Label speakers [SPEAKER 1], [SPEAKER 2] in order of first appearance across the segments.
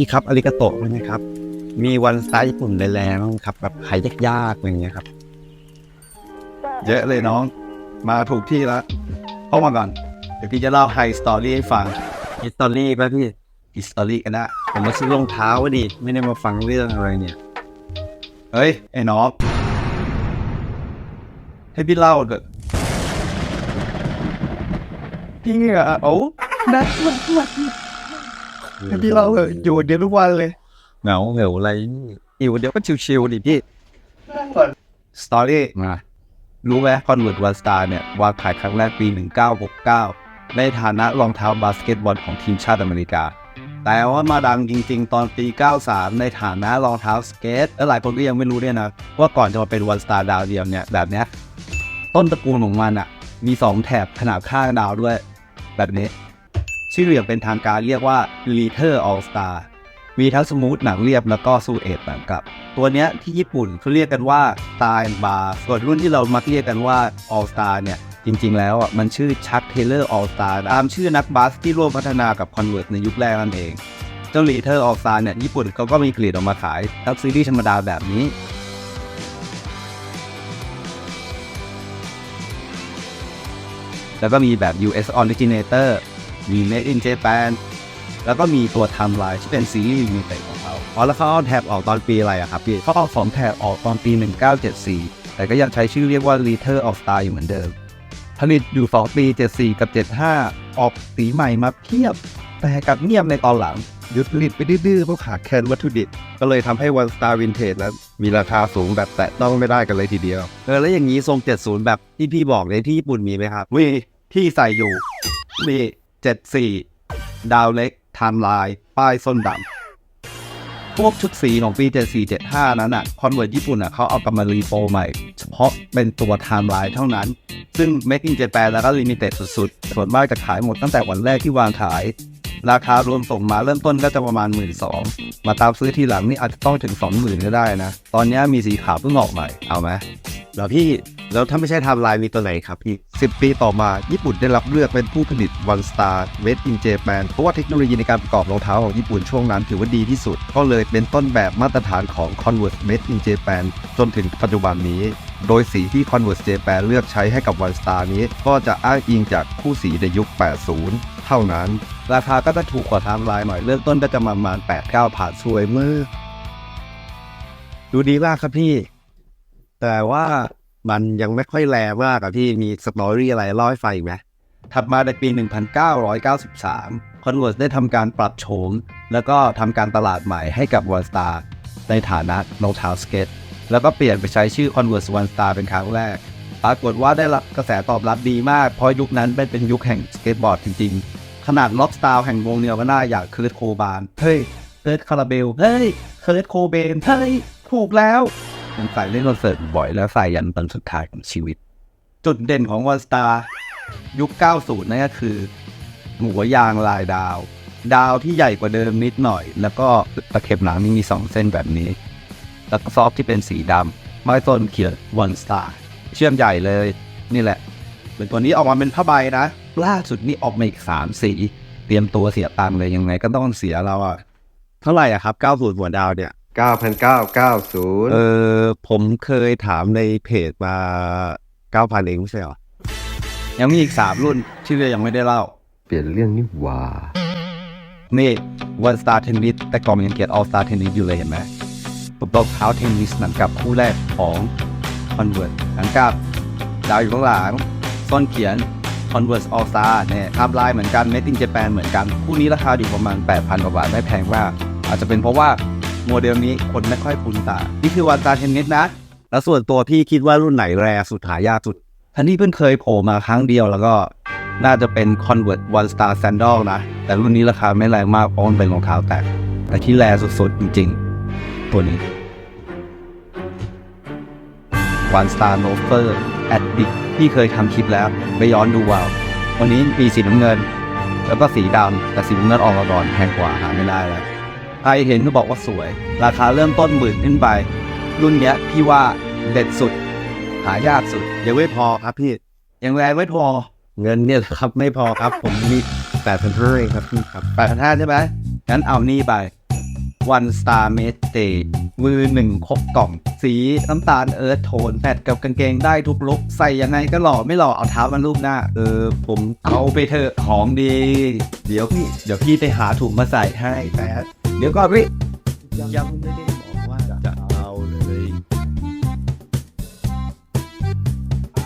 [SPEAKER 1] พี่ครับอาริกาโตะใช่ไหมครับ มีวันสไตล์ญี่ปุ่นแรงๆบ้างครับ แบบขายยากๆอะไรอย่างเงี้ยครับ
[SPEAKER 2] เยอะเลยน้อง มาถูกที่แล้วเข้ามาก่อน เดี๋ยวพี่จะเล่าไฮสตอรี่ให้ฟัง
[SPEAKER 1] ฮิสตอรี่ป่ะพี่
[SPEAKER 2] ฮิสตอรี่กันนะ
[SPEAKER 1] ผมมาซื้อรองเท้าวะดิ ไม่ได้มาฟังเรื่องอะไรเนี่ย
[SPEAKER 2] เฮ้ย ไอ้น้องให้พี่เล่าเถอะพี่อะโอ้นัดวันวัน ให้พี่เล่าเถอะอยู่เดียวทุกวันเลย
[SPEAKER 1] เหงาเหงาอะไรอยู่เดียวก็ชิวๆดิพี่
[SPEAKER 2] สตอรี่
[SPEAKER 1] มา
[SPEAKER 2] รู้ไหมคอนเวิร์ตวันสตาร์เนี่ยวางขายครั้งแรกปี 1969 ในฐานะรองเท้าบาสเกตบอลของทีมชาติอเมริกา แต่ว่ามาดังจริงๆ ตอนปี 93 ในฐานะรองเท้าสเกต และหลายคนก็ยังไม่รู้เนี่ยนะ ว่าก่อนจะมาเป็นวันสตาร์ดาวเดียวเนี่ย แบบเนี้ย ต้นตระกูลของมันอะมี 2 แถบขนาดข้างดาวด้วย แบบนี้ ชื่ออย่างเป็นทางการเรียกว่า l e t e r All Star มีทั้งสมูทหนังเรียบแล้วก็ซูเอตหนังกลับ ตัวเนี้ยที่ญี่ปุ่นเขาเรียกกันว่า Star and Bar ส่วนรุ่นที่เรามักเรียกกันว่า All Star เนี่ยจริงๆ แล้วอะมันชื่อชักเทเลอร์ All Star ตามชื่อนักบาสที่ร่วมพัฒนากับ Converse ในยุคแรกนั่นเอง เจ้า l e t e r All Star เนี่ยญี่ปุ่นเขาก็มีผลิตออกมาขายทั้งซีรีส์ธรรมดาแบบนี้ แล้วก็มีแบบ US Originator มี Made in Japan แล้วก็มีตัว Timeline ที่เป็นซีรีส์มิเต็ของเขาอ๋อแล้วเขาเอาแท็บออกตอนปีอะไรอะครับพี่เขาเอาสองแท็บออกตอนปี 1974 แต่ก็ยังใช้ชื่อเรียกว่า l e t e r of Star อยู่เหมือนเดิม ผลิตอยู่2ปี 74 กับ 75 ออกสีใหม่มาเพียบ แต่กับเงียบในตอนหลังหยุดผลิตไปดื้อๆเพราะขาดแคลนวัตถุดิบ ก็เลยทำให้ One Star Vintage แล้วมีราคาสูงแบบแตะต้องไม่ได้กันเลยทีเดียว
[SPEAKER 1] เออ แล้วอย่างนี้ทรง 70 แบบที่พี่บอกในที่ญี่ปุ่นมีไหมครับ
[SPEAKER 2] มีที่ใส่อยู่มี เจ็ดสี่ดาวเล็กไทม์ไลน์ป้ายส้นดำ พวกชุดสีของปี 7475 นั้นอะคอนเวิร์ตญี่ปุ่นอะเขาเอากลับมารีโฟใหม่ เฉพาะเป็นตัวไทม์ไลน์เท่านั้น ซึ่ง Make in Japan แล้วก็ลิมิเต็ดสุดๆ ส่วนมากจะขายหมดตั้งแต่วันแรกที่วางขาย ราคารวมส่งมาเริ่มต้นก็จะประมาณ 1 2ื่นมาตามซื้อทีหลังนี่อาจจะต้องถึง 20,000ก็ได้นะ ตอนนี้มีสีขาวเพิ่งออกใหม่ เอาไหม
[SPEAKER 1] แล้วพี่ แล้วถ้าไม่ใช่ไทม์ไลน์มีตัวไหนครับพี่
[SPEAKER 3] 10 ปีต่อมา ญี่ปุ่นได้รับเลือกเป็นผู้ผลิต One Star Made in Japan เพราะว่าเทคโนโลยีในการประกอบรองเท้าของญี่ปุ่นช่วงนั้นถือว่าดีที่สุด ก็เลยเป็นต้นแบบมาตรฐานของ Converse Made in Japan จนถึงปัจจุบันนี้ โดยสีที่ Converse Japan เลือกใช้ให้กับ One Star นี้ ก็จะอ้างอิงจากคู่สีในยุค 80 เท่านั้น
[SPEAKER 2] ราคาก็จะถูกกว่าไทม์ไลน์หน่อยเริ่มต้นก็จะประมาณ8-9ผ่านสวยมือ
[SPEAKER 1] ดูดีมากครับพี่ แต่ว่า มันยังไม่ค่อยแรงมากอะพี่มีสตอรี่อะไรเล่าให้ฟังอีกไหม
[SPEAKER 2] ถัดมาในปี 1993 Converse ได้ทำการปรับโฉม แล้วก็ทำการตลาดใหม่ให้กับ One Star ในฐานะรองเท้าสเก็ตแล้วก็เปลี่ยนไปใช้ชื่อ Converse One Star เป็นครั้งแรก ปรากฏว่าได้รับกระแสตอบรับดีมาก เพราะยุคนั้นเป็นปนยุคแห่งสเก็ตบอร์ดจริงๆ ขนาดล็อกสตาร์แห่งวงเนียวก็น่าอยากคร์ตโคบาน เฮ้ยเคิร์ตคาราเบล เฮ้ยเคิร์ตโคเบน เฮ้ย ถูกแล้ว มันใส่เล่นคอนเสิร์ตบ่อยแล้วใส่ยันตอนสุดท้ายของชีวิต จุดเด่นของ One Star ยุค 90 นั่นก็คือ หัวยางลายดาว ดาวที่ใหญ่กว่าเดิมนิดหน่อย แล้วก็ตะเข็บหนังนี่มี 2 เส้นแบบนี้ แล้วก็ซอฟที่เป็นสีดำไม้ต้นเขียน One Star เชื่อมใหญ่เลย นี่แหละ เป็นตัวนี้ออกมาเป็นผ้าใบนะ ล่าสุดนี่ออกมาอีก 3 สี เตรียมตัวเสียตังเลยยังไงก็ต้องเสียเราอะ
[SPEAKER 1] เท่าไหร่อะครับ 90 หัวดาวเนี่ย เออผมเคยถามในเพจมา9,000เองไม่ใช่เหรอ
[SPEAKER 2] ยังมีอีก3รุ่นที่เรายังไม่ได้เล่า
[SPEAKER 3] เปลี่ยนเรื่องนี่หว่า
[SPEAKER 2] นี่ One Star Tennis แต่ก่อนมันยังเขียน All Star Tennis อยู่เลยเห็นไหมผมรองเท้าเทนนิสหนังกับคู่แรกของ Converse หนังกับดาวอยู่ข้างหลังซ่อนเขียน Converse All Star เนี่ยทำลายเหมือนกัน Made in Japan เหมือนกัน คู่นี้ราคาอยู่ประมาณ 8,000กว่าบาทไม่แพงมากอาจจะเป็นเพราะว่า โมเดลนี้คนไม่ค่อยคุ้นตา นี่คือ One Star Tennis นะ
[SPEAKER 1] แล้วส่วนตัวพี่คิดว่ารุ่นไหนแรสุดหายากสุด
[SPEAKER 2] ทันที่เพิ่งเคยโผล่มาครั้งเดียวแล้วก็น่าจะเป็น Convert One Star Sandal นะ แต่รุ่นนี้ราคาไม่แรงมากเพราะมันเป็นรองเท้าแตะแต่ที่แรงสุดๆ จริงๆ ตัวนี้ One Star Loafer Addict ที่เคยทำคลิปแล้ว ไปย้อนดูว่าววันนี้มีสีน้ำเงิน แล้วก็สีดำแต่สีน้ำเงินออกมาก่อนแพงกว่าหาไม่ได้แล้ว ใครเห็นก็บอกว่าสวย ราคาเริ่มต้นหมื่นขึ้นไป รุ่นเนี้ยพี่ว่าเด็ดสุด หายากสุด
[SPEAKER 1] ยังไม่พอครับพี่
[SPEAKER 2] ยังแรงไม่พอ
[SPEAKER 1] เงินเนี่ยครับไม่พอครับ ผมมี8,500เองครับพี่ครับ
[SPEAKER 2] แปดพันห้าใช่ไหมงั้นเอานี่ไป One Star Mate Day มือหนึ่งครบกล่อง สีน้ำตาลเอิร์ธโทนแมทกับกางเกงได้ทุกลุกใส่ยังไงก็หล่อไม่หล่อเอาเท้ามันรูปหน้า เออ ผมเอาไปเถอะของดี เดี๋ยวพี่ เดี๋ยวพี่ไปหาถุงมาใส่ให้แป๊บ เดี๋ยวก่อนพี่
[SPEAKER 1] ยังไม่ได้บอกว่าจะเอาเลย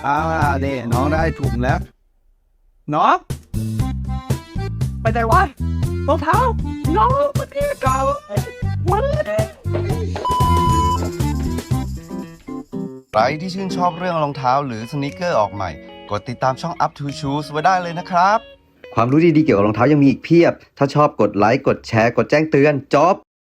[SPEAKER 2] อ่าเนี่ยน้องได้ถุงแล้วน้องไปไหนวะรองเท้าน้องมันเองเก่ามันเอง
[SPEAKER 3] ใครที่ชื่นชอบเรื่องรองเท้าหรือสนิเกอร์ออกใหม่ กดติดตามช่อง Up to Shoes ไว้ได้เลยนะครับ
[SPEAKER 4] ความรู้ดีๆเกี่ยวกับรองเท้ายังมีอีกเพียบ ถ้าชอบกดไลค์ กดแชร์ กดแจ้งเตือนจบ